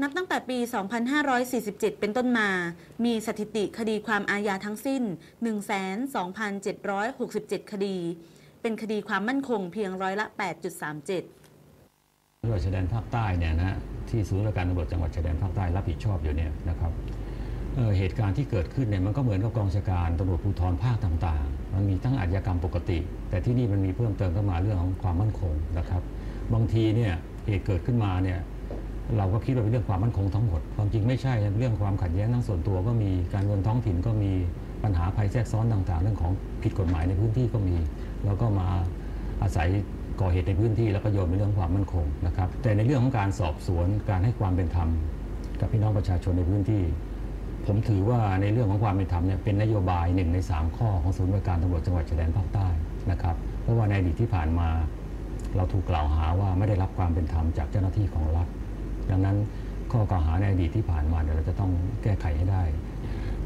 นับตั้งแต่ปี 2547 เป็นต้นมา มีสถิติคดีความอาญาทั้งสิ้น 12,767 คดี เป็นคดีความมั่นคงเพียงร้อยละ 8.37ตำรวจชายแดนภาคใต้เนี่ยนะฮะที่ศูนย์ราชการตำรวจจังหวัดชายแดนภาคใต้รับผิดชอบอยู่เนี่ยนะครับเเหตุการณ์ที่เกิดขึ้นเนี่ยมันก็เหมือนกับกองชาการตำรวจภูธรภาคต่างๆ มันมีทั้งอาชญากรรมปกติ แต่ที่นี่มันมีเพิ่มเติมเข้ามาเรื่องของความมั่นคงนะครับ บางทีเนี่ยเหตุเกิดขึ้นมาเนี่ย เราก็คิดว่าเป็นเรื่องความมั่นคงทั้งหมด ความจริงไม่ใช่ เรื่องความขัดแย้งทั้งส่วนตัวก็มี การเมืองท้องถิ่นก็มีปัญหาภัยแทรกซ้อนต่าง ๆ เรื่องของผิดกฎหมายในพื้นที่ก็มี แล้วก็มาอาศัยก่อเหตุในพื้นที่แล้วก็โยนเป็นเรื่องความมั่นคงนะครับ แต่ในเรื่องของการสอบสวนการให้ความเป็นธรรม กับพี่น้องประชาชนในพื้นที่ ผมถือว่าในเรื่องของความเป็นธรรมเนี่ยเป็นนโยบายหนึ่งใน 3 ข้อของศูนย์บริการตำรวจจังหวัดชายแดนภาคใต้นะครับ เพราะว่าในอดีตที่ผ่านมา เราถูกกล่าวหาว่าไม่ได้รับความเป็นธรรมจากเจ้าหน้าที่ของรัฐ ดังนั้นข้อกล่าวหาในอดีตที่ผ่านมาเดี๋ยวเราจะต้องแก้ไขให้ได้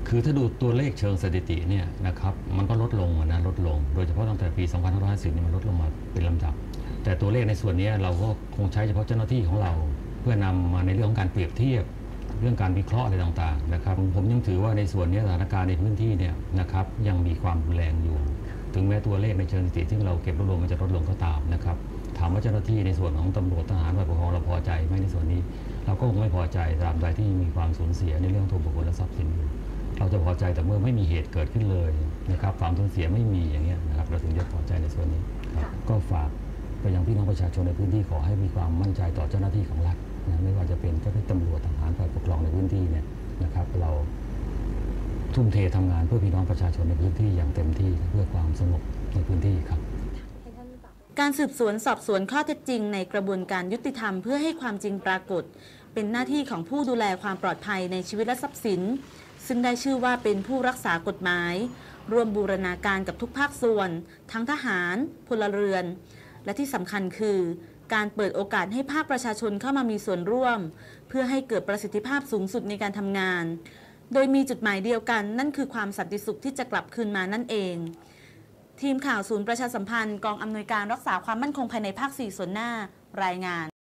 คือถ้าดูตัวเลขเชิงสถิติเนี่ยนะครับมันก็ลดลงนะลดลง โดยเฉพาะตั้งแต่ปี 2550นี่มันลดลงมาเป็นลำดับ แต่ตัวเลขในส่วนนี้เราก็คงใช้เฉพาะเจ้าหน้าที่ของเรา เพื่อนำมาในเรื่องของการเปรียบเทียบเรื่องการวิเคราะห์อะไรต่างๆนะครับผมยังถือว่าในส่วนนี้สถานการณ์ในพื้นที่เนี่ยนะครับยังมีความรุนแรงอยู่ ถึงแม้ตัวเลขในเชิงสถิติที่เราเก็บรวบรวมมันจะลดลงก็ตามนะครับ ถามว่าเจ้าหน้าที่ในส่วนของตำรวจทหารฝ่ายปกครองเราพอใจไหมในส่วนนี้ เราก็คงไม่พอใจตราบใดที่มีความสูญเสียในเรื่องตัวบุคคลและทรัพย์สินอยู่เราจะพอใจแต่เมื่อไม่มีเหตุเกิดขึ้นเลยนะครับความสูญเสียไม่มีอย่างเงี้ยนะครับเราถึงจะพอใจในส่วนนี้ครับก็ฝากไปยังพี่น้องประชาชนในพื้นที่ขอให้มีความมั่นใจต่อเจ้าหน้าที่ของรัฐนะไม่ว่าจะเป็นเจ้าหน้าที่ตำรวจทหารฝ่ายปกครองในพื้นที่เนี่ยนะครับเราทุ่มเททำงานเพื่อพี่น้องประชาชนในพื้นที่อย่างเต็มที่เพื่อความสงบในพื้นที่ครับ การสืบสวนสอบสวนข้อเท็จจริงในกระบวนการยุติธรรมเพื่อให้ความจริงปรากฏ เป็นหน้าที่ของผู้ดูแลความปลอดภัยในชีวิตและทรัพย์สิน ซึ่งได้ชื่อว่าเป็นผู้รักษากฎหมาย ร่วมบูรณาการกับทุกภาคส่วน ทั้งทหาร พลเรือน และที่สำคัญคือ การเปิดโอกาสให้ภาคประชาชนเข้ามามีส่วนร่วม เพื่อให้เกิดประสิทธิภาพสูงสุดในการทำงาน โดยมีจุดหมายเดียวกัน นั่นคือความสันติสุขที่จะกลับคืนมานั่นเอง ทีมข่าวศูนย์ประชาสัมพันธ์กองอำนวยการรักษาความมั่นคงภายในภาค 4 ส่วนหน้า รายงาน